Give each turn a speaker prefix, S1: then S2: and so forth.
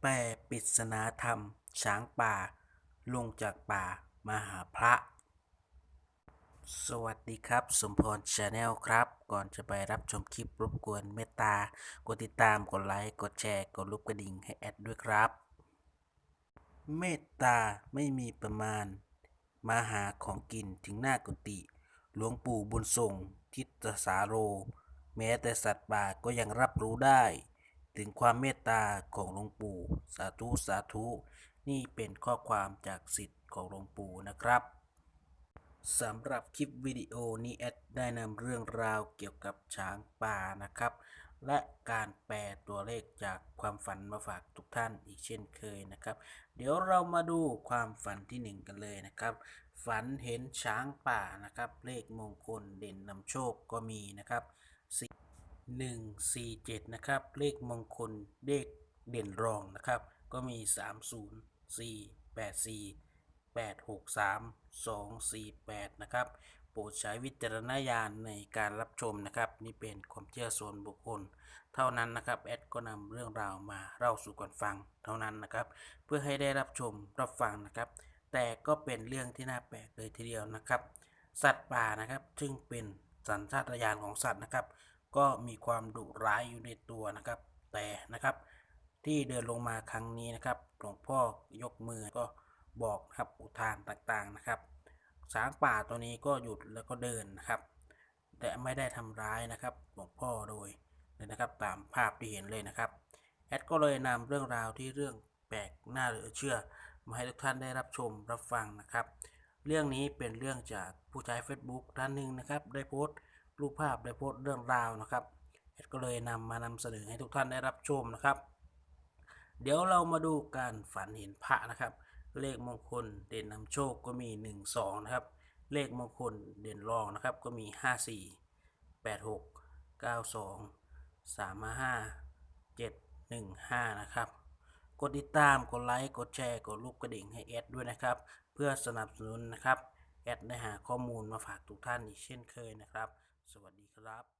S1: แปลปริศนาธรรม ช้างป่า ลงจากป่ามาหาพระ สวัสดีครับ สมพรชาแนลครับ ก่อนจะไปรับชมคลิปรบกวนเมตตา กดติดตาม กดไลค์ กดแชร์ กดรูปกระดิ่งให้แอดด้วยครับ เมตตาไม่มีประมาณ มาหาของกินถึงหน้ากุฏิ หลวงปู่บุญส่ง ทิตสาโร แม้แต่สัตว์ป่าก็ยังรับรู้ได้ ถึงความเมตตาของหลวงปู่ สาธุสาธุ นี่เป็นข้อความจากสิทธิ์ของหลวงปู่นะครับสำหรับคลิปวิดีโอนี้แอดได้นำเรื่องราวเกี่ยวกับช้างป่านะครับ และการแปลตัวเลขจากความฝันมาฝากทุกท่านอีกเช่นเคยนะครับ เดี๋ยวเรามาดูความฝันที่หนึ่งกันเลยนะครับ ฝันเห็นช้างป่านะครับ เลขมงคลเด่นนำโชคก็มีนะครับ หนึ่งสี่เจ็ดนะครับ เลขมงคลเลขเด่นรองนะครับ ก็มีสามศูนย์สี่แปดสี่แปดหกสามสองสี่แปดนะครับ โปรดใช้วิจารณญาณในการรับชมนะครับ นี่เป็นความเชื่อส่วนบุคคล เท่านั้นนะครับ แอดก็นำเรื่องราวมาเล่าสู่กันฟังเท่านั้นนะครับ เพื่อให้ได้รับชมรับฟังนะครับ แต่ก็เป็นเรื่องที่น่าแปลกเลยทีเดียวนะครับ สัตว์ป่านะครับ ซึ่งเป็นสัญชาตญาณของสัตว์นะครับ ก็มีความดุร้ายอยู่ในตัวนะครับ แต่นะครับที่เดินลงมาครั้งนี้นะครับหลวงพ่อยกมือก็บอกนะครับอุทานต่างๆนะครับช้างป่าตัวนี้ก็หยุดแล้วก็เดินนะครับแต่ไม่ได้ทำร้ายนะครับหลวงพ่อโดยเลยนะครับตามภาพที่เห็นเลยนะครับแอดก็เลยนำเรื่องราวที่เรื่องแปลกน่าเหลือเชื่อ มาให้ทุกท่านได้รับชมรับฟังนะครับ เรื่องนี้เป็นเรื่องจากผู้ใช้ Facebook ท่านหนึ่งนะครับ ได้โพสต์ รูปภาพได้โพสต์เรื่องราวนะครับแอดก็เลยนำมานำเสนอให้ทุกท่านได้รับชมนะครับ เดี๋ยวเรามาดูการฝันเห็นพระนะครับ เลขมงคลเด่นนำโชคก็มี 1 2 นะครับ เลขมงคลเด่นรองนะครับก็มี 5 4 8 6 9 2 3 5 7 1 5 นะครับ กดติดตาม กดไลค์ กดแชร์ กดรูปกระดิ่งให้แอดด้วยนะครับ เพื่อสนับสนุนนะครับแอดได้หาข้อมูลมาฝากทุกท่านอีกเช่นเคยนะครับ สวัสดีครับ